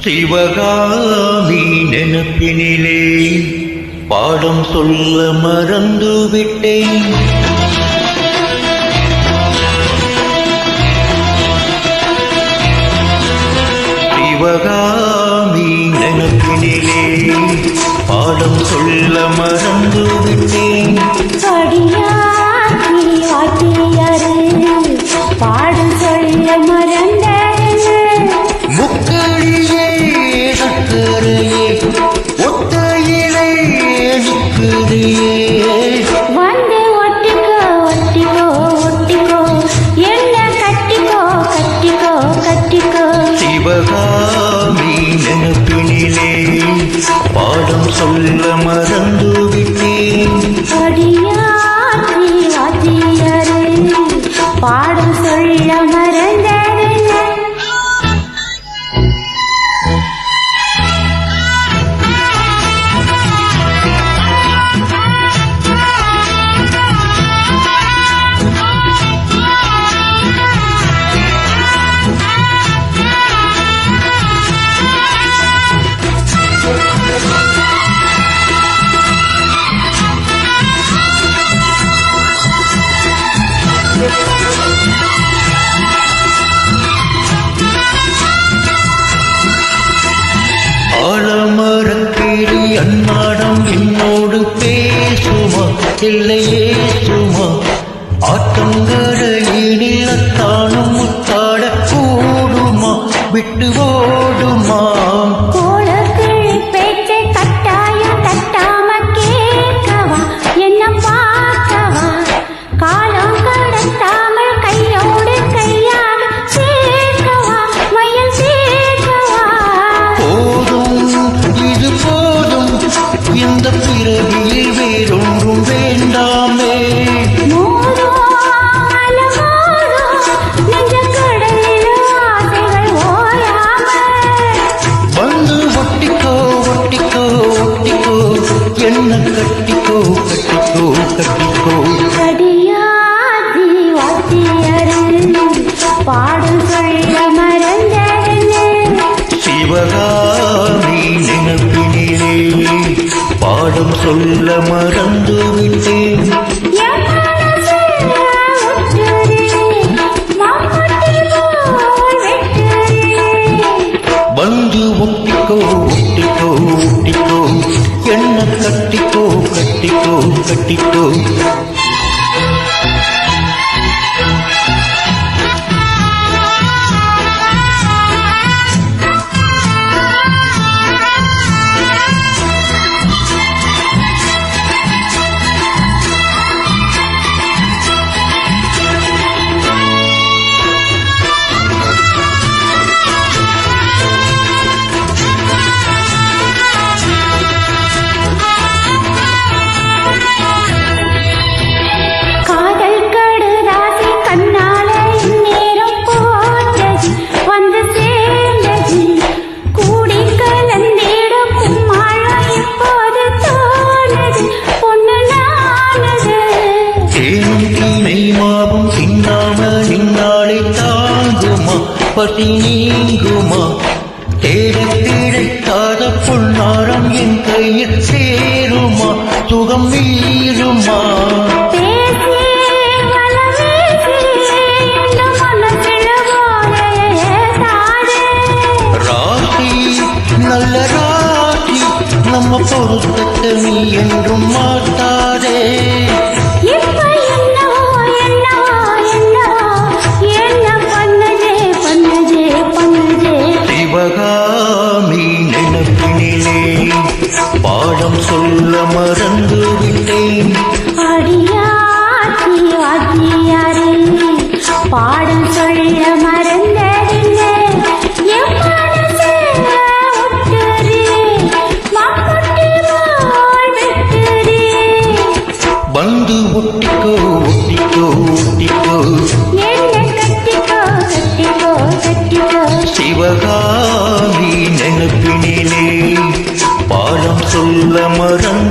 சிவகாமி நினப்பினிலே பாடம் சொல்ல மறந்து விட்டேன் நினப்பினிலே பாடம் சொல்ல மறந்து விட்டேன். பாடம் சொல்ல மறந்தேன். ஆலமரக்கிளி அன்னாடம் என்னோடு பேசுமா? இல்லையே சுமா ஆற்றங்கரையினில் அத்தானும் முத்தாட கூடுமா? விட்டு ஓடுமா கட்டிக்கோ கட்டிக்கோ அடியாத்தி வாத்தியாரு பாடம் சொல்ல மறந்தேன்னு சிவகாமி நினைப்பினிலே பாடம் சொல்ல மறந்து விட்டேன் என் மனசுல ஒட்டுதே, மம்முட்டி போல் வெட்டுதே. வந்து ஒட்டிக்கோ ஒட்டிக்கோ ஒட்டிக்கோ என்ன கட்டிக்கோ கட்டிக்கோ கட்டிக்கோ. பசி நீங்குமா? தேட கிடைக்காத பொன்னாரம் என் கையில் சேருமா? சுகம் மீறுமா? நல்ல ராசி நம்ம பொருத்தத்தை நீ என்றும் மாட்டா. வாத்தியாரே பாடம் சொல்ல மறந்ததில்லை. வந்து ஒட்டிக்கோ ஒட்டிக்கோ ஒட்டிக்கோ. என்ன கட்டிக்கோ கட்டிக்கோ கட்டிக்கோ. சிவகாமி நினைப்பினிலே பாடம் சொல்ல மறந்து